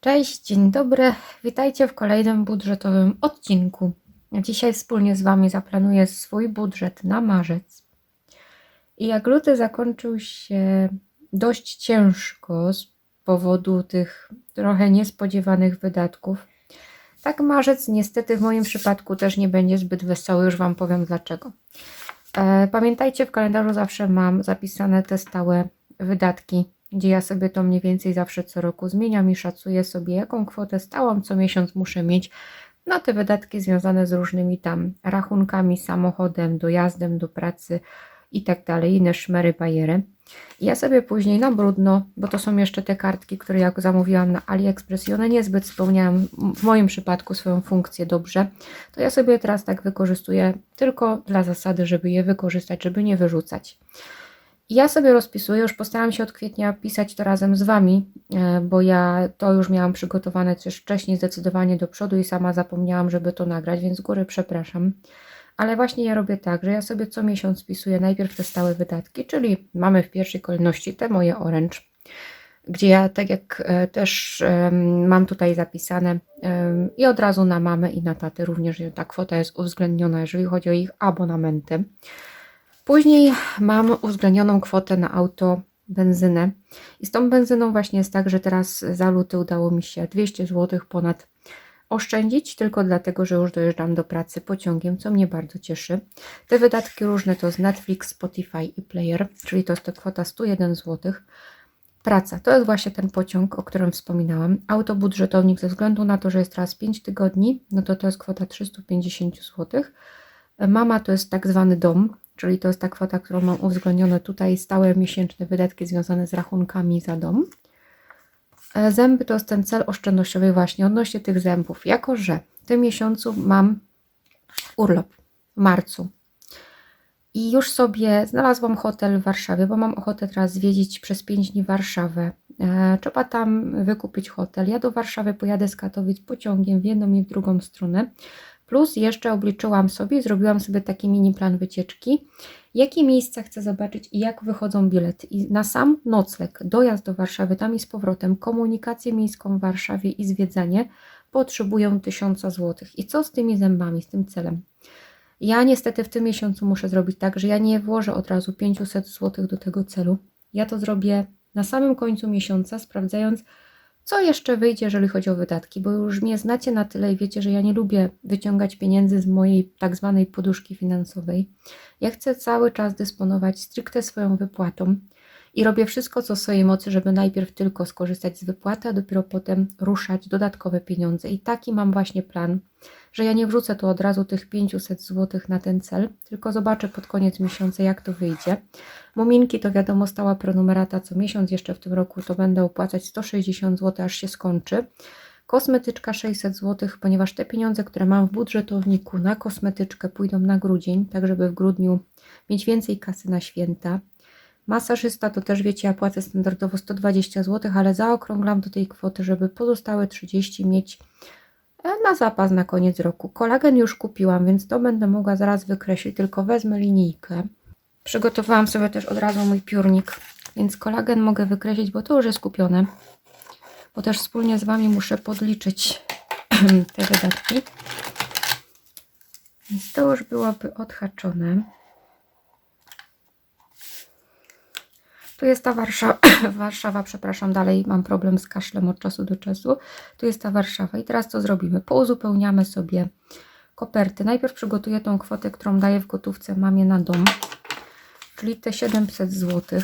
Cześć, dzień dobry. Witajcie w kolejnym budżetowym odcinku. Dzisiaj wspólnie z Wami zaplanuję swój budżet na marzec. I jak luty zakończył się dość ciężko z powodu tych trochę niespodziewanych wydatków, tak marzec niestety w moim przypadku też nie będzie zbyt wesoły, już Wam powiem dlaczego. E, Pamiętajcie, w kalendarzu zawsze mam zapisane te stałe wydatki, gdzie ja sobie to mniej więcej zawsze co roku zmieniam i szacuję sobie, jaką kwotę stałą co miesiąc muszę mieć na te wydatki związane z różnymi tam rachunkami, samochodem, dojazdem do pracy i tak dalej, inne szmery, bajery. I ja sobie później na brudno, bo to są jeszcze te kartki, które jak zamówiłam na AliExpress i one niezbyt spełniają w moim przypadku swoją funkcję dobrze, to ja sobie teraz tak wykorzystuję tylko dla zasady, żeby je wykorzystać, żeby nie wyrzucać. Ja sobie rozpisuję, już postaram się od kwietnia pisać to razem z Wami, e, bo ja to już miałam przygotowane też wcześniej zdecydowanie do przodu i sama zapomniałam, żeby to nagrać, więc z góry przepraszam. Ale właśnie ja robię tak, że ja sobie co miesiąc spisuję najpierw te stałe wydatki, czyli mamy w pierwszej kolejności te moje orange, gdzie ja tak jak e, też mam tutaj zapisane i od razu na mamę i na tatę również ta kwota jest uwzględniona, jeżeli chodzi o ich abonamenty. Później mam uwzględnioną kwotę na auto, benzynę. I z tą benzyną właśnie jest tak, że teraz za luty udało mi się 200 zł ponad oszczędzić, tylko dlatego, że już dojeżdżam do pracy pociągiem, co mnie bardzo cieszy. Te wydatki różne to jest Netflix, Spotify i Player, czyli to jest to kwota 101 zł. Praca to jest właśnie ten pociąg, o którym wspominałam. Auto budżetownik ze względu na to, że jest teraz 5 tygodni, no to to jest kwota 350 zł. Mama to jest tak zwany dom, czyli to jest ta kwota, którą mam uwzględnione tutaj, stałe miesięczne wydatki związane z rachunkami za dom. E, Zęby to jest ten cel oszczędnościowy właśnie odnośnie tych zębów, jako że w tym miesiącu mam urlop w marcu i już sobie znalazłam hotel w Warszawie, bo mam ochotę teraz zwiedzić przez 5 dni Warszawę. E, trzeba tam wykupić hotel. Ja do Warszawy pojadę z Katowic pociągiem w jedną i w drugą stronę. Plus jeszcze obliczyłam sobie, zrobiłam sobie taki mini plan wycieczki, jakie miejsca chcę zobaczyć i jak wychodzą bilety. I na sam nocleg, dojazd do Warszawy, tam i z powrotem, komunikację miejską w Warszawie i zwiedzanie potrzebują 1000 zł. I co z tymi zębami, z tym celem? Ja niestety w tym miesiącu muszę zrobić tak, że ja nie włożę od razu 500 zł do tego celu. Ja to zrobię na samym końcu miesiąca, sprawdzając, co jeszcze wyjdzie, jeżeli chodzi o wydatki, bo już mnie znacie na tyle i wiecie, że ja nie lubię wyciągać pieniędzy z mojej tak zwanej poduszki finansowej. Ja chcę cały czas dysponować stricte swoją wypłatą i robię wszystko, co w swojej mocy, żeby najpierw tylko skorzystać z wypłaty, a dopiero potem ruszać dodatkowe pieniądze. I taki mam właśnie plan, że ja nie wrzucę tu od razu tych 500 zł na ten cel, tylko zobaczę pod koniec miesiąca, jak to wyjdzie. Muminki to wiadomo stała prenumerata co miesiąc, jeszcze w tym roku to będę opłacać 160 zł, aż się skończy. Kosmetyczka 600 zł, ponieważ te pieniądze, które mam w budżetowniku na kosmetyczkę pójdą na grudzień, tak żeby w grudniu mieć więcej kasy na święta. Masażysta to też wiecie, ja płacę standardowo 120 zł, ale zaokrąglam do tej kwoty, żeby pozostałe 30 mieć na zapas na koniec roku. Kolagen już kupiłam, więc to będę mogła zaraz wykreślić, tylko wezmę linijkę. Przygotowałam sobie też od razu mój piórnik, więc kolagen mogę wykreślić, bo to już jest kupione. Bo też wspólnie z Wami muszę podliczyć te wydatki. Więc to już byłoby odhaczone. Tu jest ta Warszawa, Warszawa, przepraszam, dalej mam problem z kaszlem od czasu do czasu. Tu jest ta Warszawa i teraz co zrobimy? Pouzupełniamy sobie koperty. Najpierw przygotuję tą kwotę, którą daję w gotówce mamie na dom, czyli te 700 zł.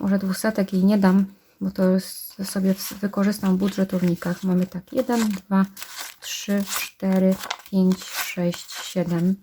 Może dwusetek jej nie dam, bo to sobie wykorzystam w budżetownikach. Mamy tak 1, 2, 3, 4, 5, 6, 7.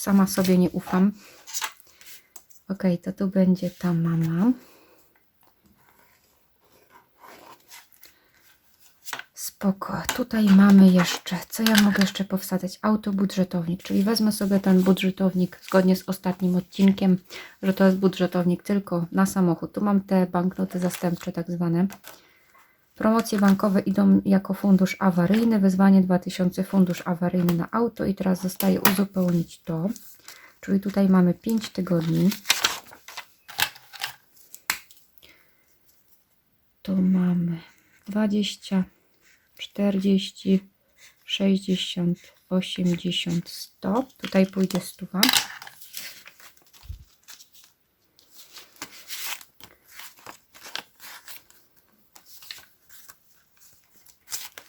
Sama sobie nie ufam. Ok, to tu będzie ta mama. Spoko. Tutaj mamy jeszcze, co ja mogę jeszcze powsadzać? Autobudżetownik, czyli wezmę sobie ten budżetownik zgodnie z ostatnim odcinkiem, że to jest budżetownik tylko na samochód. Tu mam te banknoty zastępcze tak zwane. Promocje bankowe idą jako fundusz awaryjny, wyzwanie 2000 fundusz awaryjny na auto i teraz zostaje uzupełnić to. Czyli tutaj mamy 5 tygodni. To mamy 20, 40, 60, 80, 100. Tutaj pójdzie stuwa.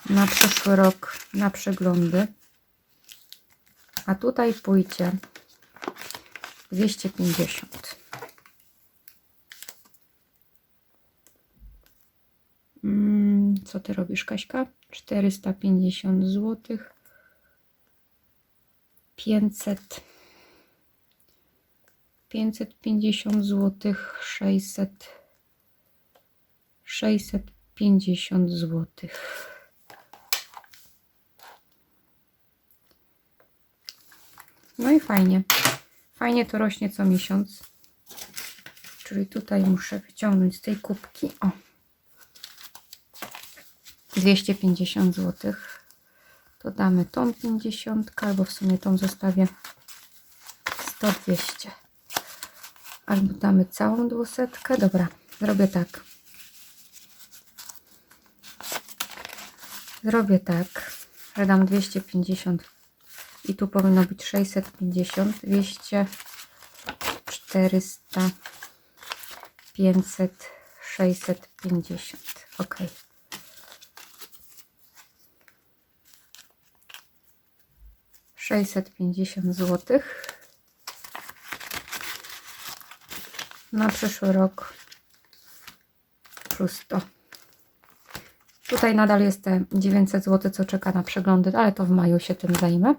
Na przyszły rok na przeglądy. A tutaj pójdzie 250. Mm, Co ty robisz, Kaśka? 450 zł. 500. 550 zł. 600. 650 zł. No i fajnie. Fajnie to rośnie co miesiąc. Czyli tutaj muszę wyciągnąć z tej kubki. O. 250 zł. To damy tą 50, albo w sumie tą zostawię 100, 200. Albo damy całą dwusetkę. Dobra, zrobię tak. Zrobię tak, że dam 250 i tu powinno być 650, 200, 400, 500, 650. Ok. Sześćset pięćdziesiąt złotych na przyszły rok plus to. Tutaj nadal jest te 900 zł, co czeka na przeglądy, ale to w maju się tym zajmę.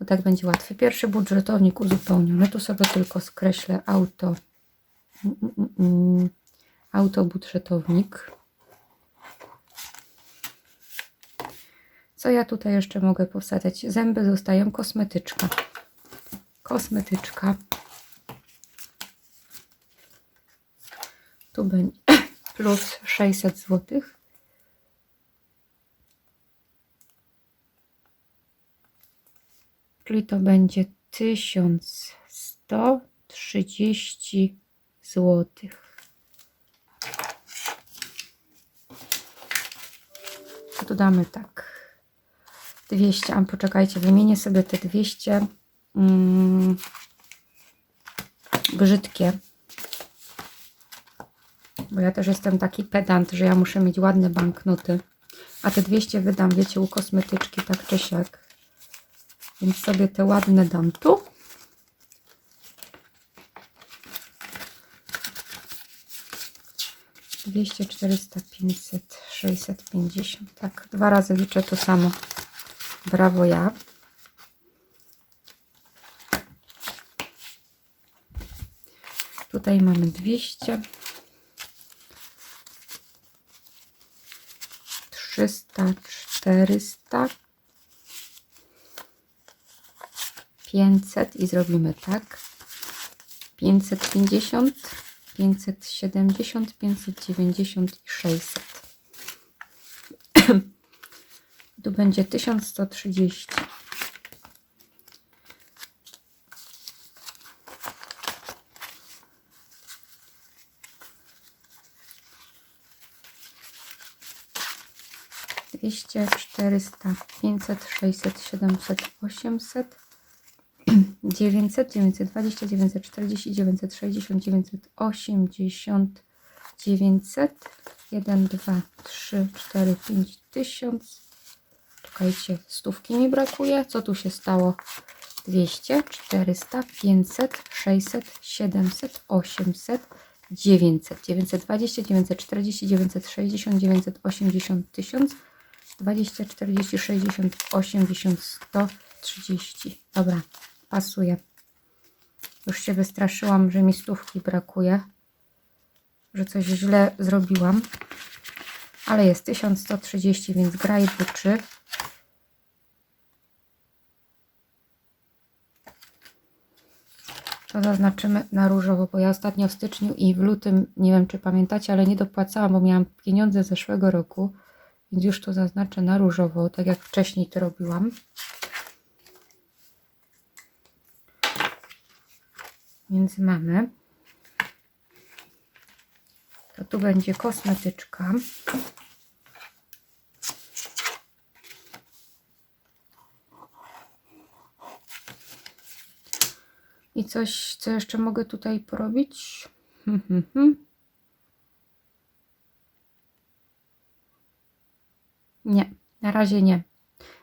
Bo tak będzie łatwiej. Pierwszy budżetownik uzupełniony. Tu sobie tylko skreślę auto. Mm, mm, mm. Auto budżetownik. Co ja tutaj jeszcze mogę powsadzać? Zęby zostają kosmetyczka. Kosmetyczka. Tu będzie plus 600 zł. Czyli to będzie 1130 zł. To tu damy tak. 200, a poczekajcie, wymienię sobie te 200 mm, brzydkie. Bo ja też jestem taki pedant, że ja muszę mieć ładne banknoty. A te 200 wydam, wiecie, u kosmetyczki, tak czy siak. Więc sobie te ładne dam tu. Dwieście, czterysta, pięćset, sześćset pięćdziesiąt. Tak, dwa razy liczę to samo. Brawo ja. Tutaj mamy dwieście. Trzysta, czterysta. 500 i zrobimy tak. 550, 570, 590 i 600. tu będzie 1130. Dwieście, czterysta, pięćset, sześćset, siedemset, osiemset. 900, 920, 940, 960, 980, 900, 1, 2, 3, 4, 5 tysiąc. Czekajcie, stówki mi brakuje. Co tu się stało? 200, 400, 500, 600, 700, 800, 900, 920, 940, 960, 980, 1000, 20, 40, 60, 80, 100, 30. Dobra, pasuje. Już się wystraszyłam, że mi stówki brakuje, że coś źle zrobiłam. Ale jest 1130, więc graj buczy. To zaznaczymy na różowo, bo ja ostatnio w styczniu i w lutym, nie wiem czy pamiętacie, ale nie dopłacałam, bo miałam pieniądze z zeszłego roku, więc już to zaznaczę na różowo, tak jak wcześniej to robiłam. Więc mamy. To to tu będzie kosmetyczka. I coś, co jeszcze mogę tutaj porobić? Hmm, hmm, hmm. Nie, na razie nie.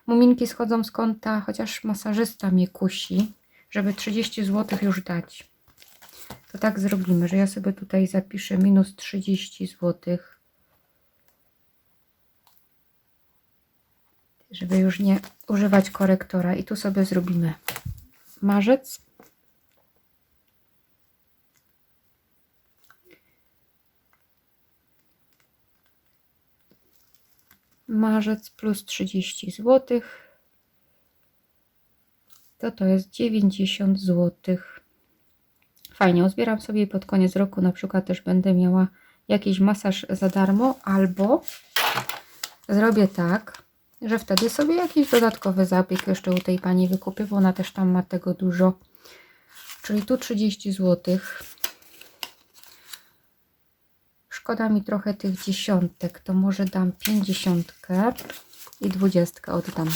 Muminki schodzą z kąta, chociaż masażysta mnie kusi, żeby 30 zł już dać. To tak zrobimy, że ja sobie tutaj zapiszę minus 30 zł. Żeby już nie używać korektora. I tu sobie zrobimy marzec. Marzec plus 30 zł. To to jest 90 zł. Fajnie, uzbieram sobie pod koniec roku na przykład też będę miała jakiś masaż za darmo, albo zrobię tak, że wtedy sobie jakiś dodatkowy zabieg jeszcze u tej pani wykupię, bo ona też tam ma tego dużo. Czyli tu 30 zł. Szkoda mi trochę tych dziesiątek, to może dam 50 i 20 oddam.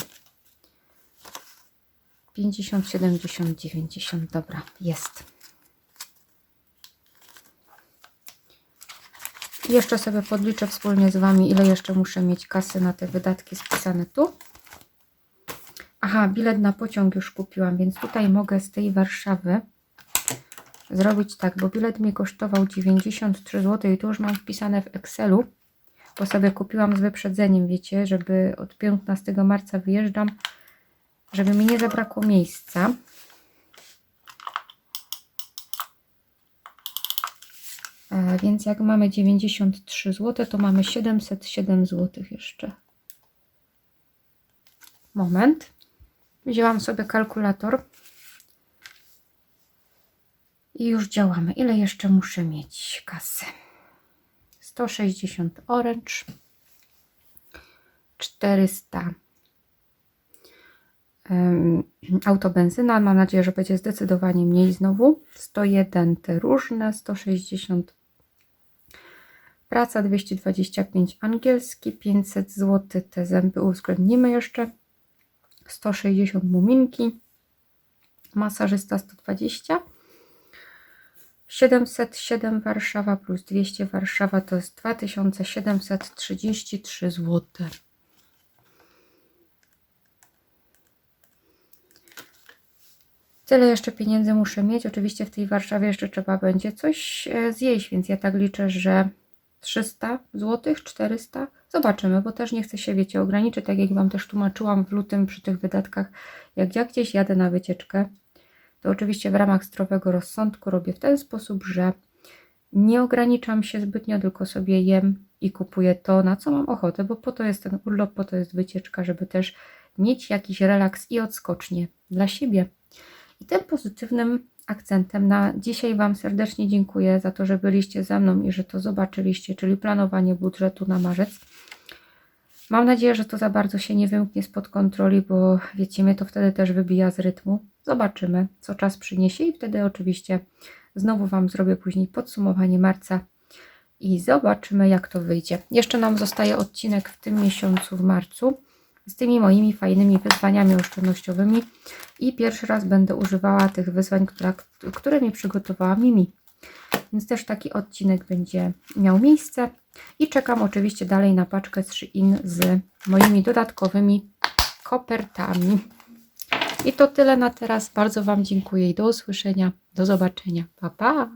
50, 70, 90, dobra, jest. Jeszcze sobie podliczę wspólnie z Wami, ile jeszcze muszę mieć kasy na te wydatki spisane tu. Aha, bilet na pociąg już kupiłam, więc tutaj mogę z tej Warszawy zrobić tak, bo bilet mi kosztował 93 zł i tu już mam wpisane w Excelu, bo sobie kupiłam z wyprzedzeniem, wiecie, żeby od 15 marca wyjeżdżam, żeby mi nie zabrakło miejsca. Więc jak mamy 93 zł, to mamy 707 zł jeszcze. Moment. Wzięłam sobie kalkulator. I już działamy. Ile jeszcze muszę mieć kasy? 160 orange. 400 um, autobenzyna. Mam nadzieję, że będzie zdecydowanie mniej znowu. 101 te różne. 160 praca. 225 angielski. 500 zł te zęby uwzględnimy jeszcze. 160 muminki. Masażysta 120 707 Warszawa plus 200 Warszawa to jest 2733 zł. Tyle jeszcze pieniędzy muszę mieć. Oczywiście w tej Warszawie jeszcze trzeba będzie coś e, zjeść, więc ja tak liczę, że 300 zł, 400. Zobaczymy, bo też nie chcę się, wiecie, ograniczyć. Tak jak Wam też tłumaczyłam w lutym przy tych wydatkach, jak ja gdzieś jadę na wycieczkę, to oczywiście w ramach zdrowego rozsądku robię w ten sposób, że nie ograniczam się zbytnio, tylko sobie jem i kupuję to, na co mam ochotę, bo po to jest ten urlop, po to jest wycieczka, żeby też mieć jakiś relaks i odskocznie dla siebie. I tym pozytywnym akcentem na dzisiaj Wam serdecznie dziękuję za to, że byliście ze mną i że to zobaczyliście, czyli planowanie budżetu na marzec. Mam nadzieję, że to za bardzo się nie wymknie spod kontroli, bo wiecie, mnie to wtedy też wybija z rytmu. Zobaczymy, co czas przyniesie i wtedy oczywiście znowu Wam zrobię później podsumowanie marca i zobaczymy, jak to wyjdzie. Jeszcze nam zostaje odcinek w tym miesiącu, w marcu, z tymi moimi fajnymi wyzwaniami oszczędnościowymi i pierwszy raz będę używała tych wyzwań, które, które mi przygotowała Mimi. Więc też taki odcinek będzie miał miejsce. I czekam oczywiście dalej na paczkę z Shein z moimi dodatkowymi kopertami. I to tyle na teraz. Bardzo Wam dziękuję i do usłyszenia. Do zobaczenia. Pa, pa!